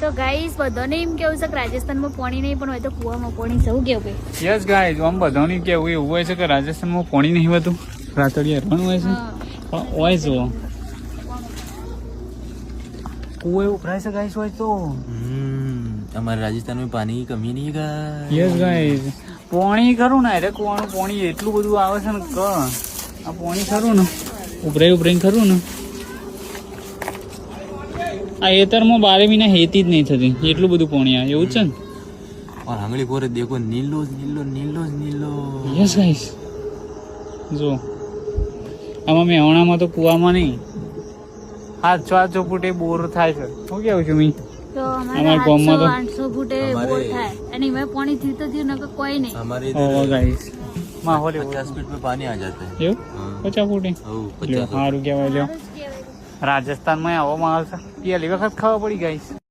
તો ગાઈસ બધાને એમ કેવું છે કે રાજસ્થાનમાં પાણી નહીં પણ હોય તો કુવામાં પાણી સૌ કેવું ભાઈ યસ ગાઈસ આમ બધાને કેવું એવું હોય છે કે રાજસ્થાનમાં પાણી નહીં હોતું. રાતડિયા રણું હોય છે. પણ હોય છે કુએ ઉભરાય છે ગાઈસ હોય તો. તમારે રાજસ્થાનમાં પાણીની કમી નહીં ગા યસ ગાઈસ પાણી ખરું ને અરે કુવાનું પાણી એટલું બધું આવે છે ને ક. આ પાણી ખરું ને. ઉભરાય ઉભરાઈને ખરું ને. આ હેતરમાં મહિના હેતી જ નહીં થતી. એટલું બધું પોણ્યા એવું છે ને? પણ આંગળી કોરે દેખો નીલો જ નીલો નીલો નીલો. યસ ગાઈસ જો આમાં મેહોણામાં તો કુવામાં નહીં. હાથ છો હાથ ફૂટે બોર થાય છે. શું કેવું છું મી? પાણી કોઈ નહીં. અમારે પાણી આ જાતે. એવું? 50 ફૂટે? હારું કહેવાય રાજસ્થાનમાં આવો માહોલ છે પેલી વખત ખબર પડી ગાઈસ.